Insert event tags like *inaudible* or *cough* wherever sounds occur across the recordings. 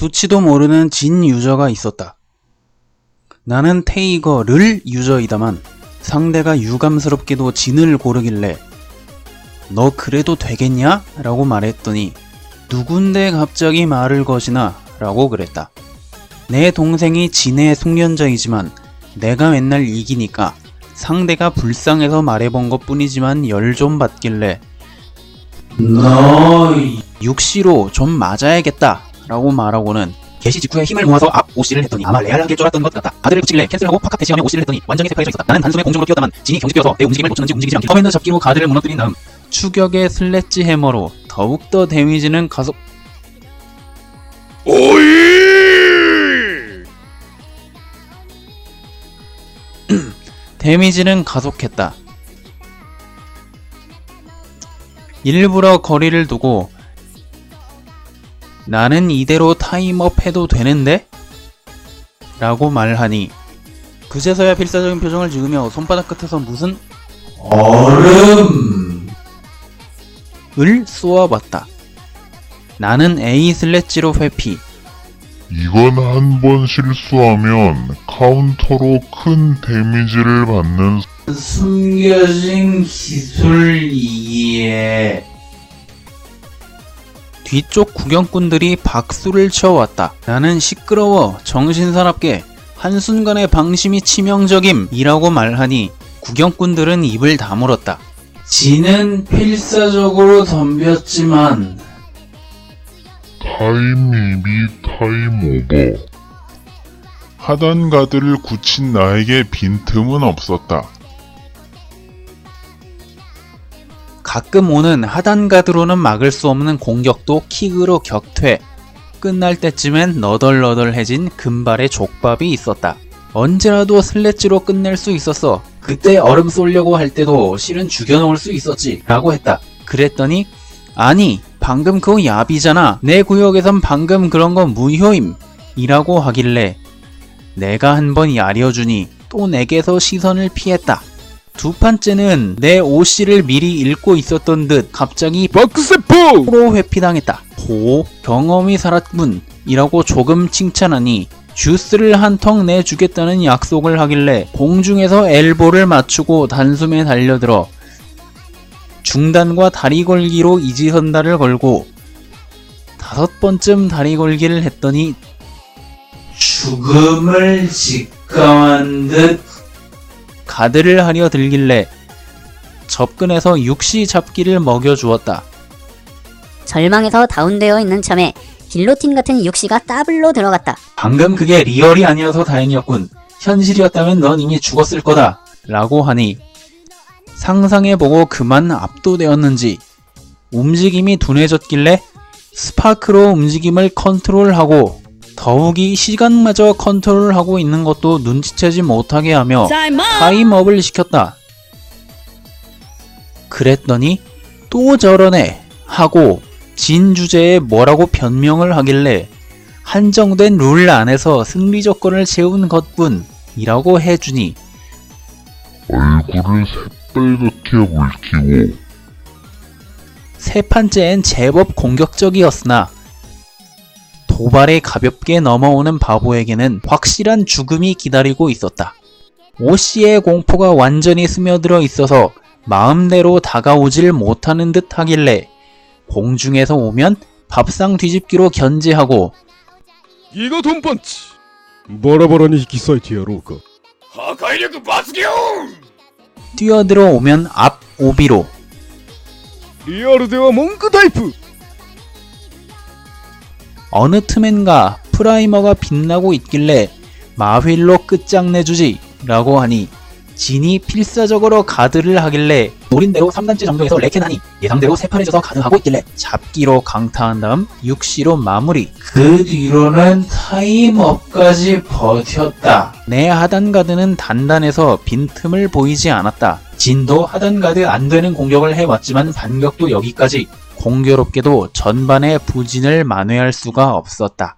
수치도 모르는 진 유저가 있었다. 나는 테이거를 유저이다만 상대가 유감스럽게도 진을 고르길래 너 그래도 되겠냐? 라고 말했더니 누군데 갑자기 말을 거시나? 라고 그랬다. 내 동생이 진의 숙련자이지만 내가 맨날 이기니까 상대가 불쌍해서 말해본 것 뿐이지만 열 좀 받길래 너 육시로 좀 맞아야겠다 라고 말하고는 개시 직후에 힘을 모아서 앞 오씨를 했더니 아마 레알하게 쫄았던 것 같다. 가드를 붙이길래 캔슬하고 파카 대시하며 오씨를 했더니 완전히 세파해져 있었다. 나는 단숨에 공중으로 뛰었다만 진이 경직되어서 내 움직임을 놓쳤는지 움직이지 않게 커맨더 잡기로 가드를 무너뜨린 다음 추격의 슬래지 해머로 더욱더 데미지는 가속 *clears throat* 데미지는 가속했다. 일부러 거리를 두고 나는 이대로 타임업 해도 되는데? 라고 말하니 그제서야 필사적인 표정을 지으며 손바닥 끝에서 무슨 얼음 을 쏘아봤다. 나는 A 슬래지로 회피. 이건 한 번 실수하면 카운터로 큰 데미지를 받는 숨겨진 기술이기에 뒤쪽 구경꾼들이 박수를 쳐왔다. 나는 시끄러워 정신사납게 한순간에 방심이 치명적임이라고 말하니 구경꾼들은 입을 다물었다. 지는 필사적으로 덤볐지만 타임 이미 타임 오버. 하단 가드를 굳힌 나에게 빈틈은 없었다. 가끔 오는 하단 가드로는 막을 수 없는 공격도 킥으로 격퇴. 끝날 때쯤엔 너덜너덜해진 금발의 족밥이 있었다. 언제라도 슬래지로 끝낼 수 있었어. 그때 얼음 쏠려고 할 때도 실은 죽여놓을 수 있었지. 라고 했다. 그랬더니, 아니, 방금 그거 야비잖아. 내 구역에선 방금 그런 건 무효임. 이라고 하길래, 내가 한번 야려주니 또 내게서 시선을 피했다. 두 판째는 내 OC를 미리 읽고 있었던 듯 갑자기 박스포! 프로 회피당했다. 호 경험이 살았군 이라고 조금 칭찬하니 주스를 한통 내주겠다는 약속을 하길래 공중에서 엘보를 맞추고 단숨에 달려들어 중단과 다리 걸기로 이지선다를 걸고 다섯 번쯤 다리 걸기를 했더니 죽음을 직감한 듯 가드를 하려 들길래 접근해서 육시 잡기를 먹여주었다. 절망에서 다운되어 있는 참에 길로틴 같은 육시가 더블로 들어갔다. 방금 그게 리얼이 아니어서 다행이었군. 현실이었다면 넌 이미 죽었을 거다. 라고 하니 상상해보고 그만 압도되었는지 움직임이 둔해졌길래 스파크로 움직임을 컨트롤하고 더욱이 시간마저 컨트롤하고 있는 것도 눈치채지 못하게 하며 타임업을 시켰다. 그랬더니 또 저러네 하고 진 주제에 뭐라고 변명을 하길래 한정된 룰 안에서 승리 조건을 채운 것뿐이라고 해주니 얼굴을 새빨갛게 붉히고 세 판째엔 제법 공격적이었으나 도발에 가볍게 넘어오는 바보에게는 확실한 죽음이 기다리고 있었다. 오씨의 공포가 완전히 스며들어 있어서 마음대로 다가오질 못하는 듯 하길래 공중에서 오면 밥상 뒤집기로 견제하고 이거 돈펀치! 뭐라뭐라니 기사이티야로가 하가이력 마스기용! 뛰어들어 오면 앞 오비로 리얼드와 몽크 타이프! 어느 틈엔가 프라이머가 빛나고 있길래 마휠로 끝장내주지 라고 하니 진이 필사적으로 가드를 하길래 노린대로 3단째 정도에서 레켄하니 예상대로 세팔해져서 가드하고 있길래 잡기로 강타한 다음 6시로 마무리. 그 뒤로는 타임업까지 버텼다. 내 하단 가드는 단단해서 빈틈을 보이지 않았다. 진도 하단 가드 안 되는 공격을 해왔지만 반격도 여기까지 공교롭게도 전반의 부진을 만회할 수가 없었다.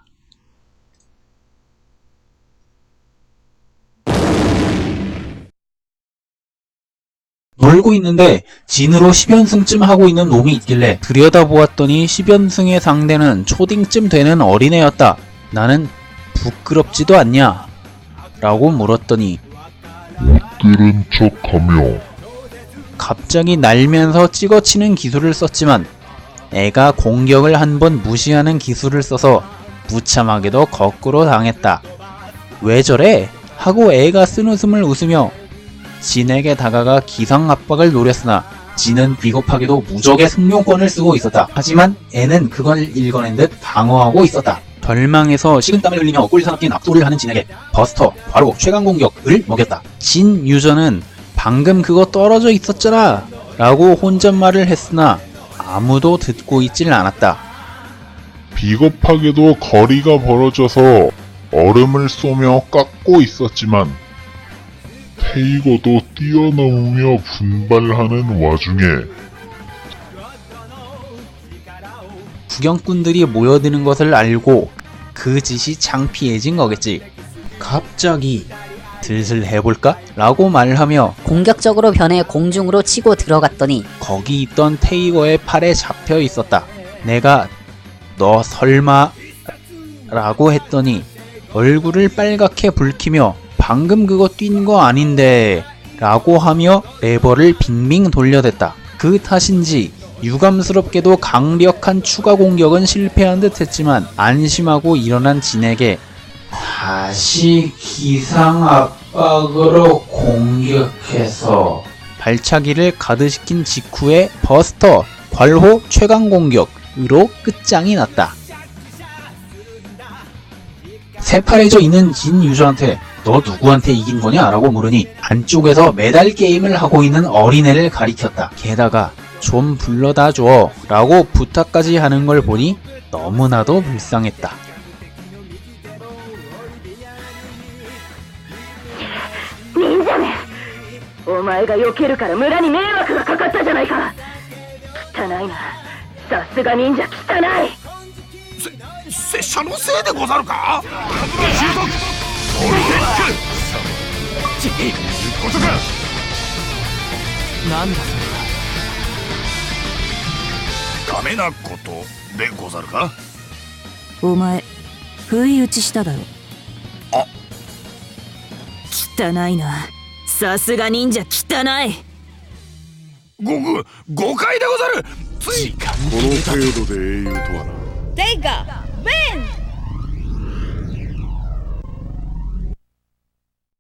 놀고 있는데 진으로 10연승쯤 하고 있는 놈이 있길래 들여다보았더니 10연승의 상대는 초딩쯤 되는 어린애였다. 나는 부끄럽지도 않냐? 라고 물었더니 들은 척하며 갑자기 날면서 찍어치는 기술을 썼지만 애가 공격을 한 번 무시하는 기술을 써서 무참하게도 거꾸로 당했다. 왜 저래? 하고 애가 쓴 웃음을 웃으며 진에게 다가가 기상 압박을 노렸으나 진은 비겁하게도 무적의 승용권을 쓰고 있었다. 하지만 애는 그걸 읽어낸 듯 방어하고 있었다. 절망해서 식은땀을 흘리며 꿀사납게 납도를 하는 진에게 버스터 바로 최강 공격을 먹였다. 진 유저는 방금 그거 떨어져 있었잖아 라고 혼잣말을 했으나 아무도 듣고 있질 않았다. 비겁하게도 거리가 벌어져서 얼음을 쏘며 깎고 있었지만 테이거도 뛰어넘으며 분발하는 와중에 구경꾼들이 모여드는 것을 알고 그 짓이 창피해진 거겠지. 갑자기 슬슬 해볼까? 라고 말하며 공격적으로 변해 공중으로 치고 들어갔더니 거기 있던 테이거의 팔에 잡혀 있었다. 내가 너 설마 라고 했더니 얼굴을 빨갛게 붉히며 방금 그거 뛴 거 아닌데 라고 하며 레버를 빙빙 돌려댔다. 그 탓인지 유감스럽게도 강력한 추가 공격은 실패한 듯 했지만 안심하고 일어난 진에게 다시 기상 압박으로 공격해서 발차기를 가드시킨 직후에 버스터 괄호 최강 공격으로 끝장이 났다. 새파래져 있는 진 유저한테 너 누구한테 이긴 거냐? 라고 물으니 안쪽에서 메달 게임을 하고 있는 어린애를 가리켰다. 게다가 좀 불러다 줘 라고 부탁까지 하는 걸 보니 너무나도 불쌍했다. お前が避けるから村に迷惑がかかったじゃないか。汚いな。さすが忍者汚い。拙者のせいでござるか？収束オルテックちいうことかなんだそれ。はダメなことでござるか？お前不意打ちしただろ。あ。汚いなさすが忍者汚い。ごご誤解でござる。つい。この程度で英雄とはな。Win!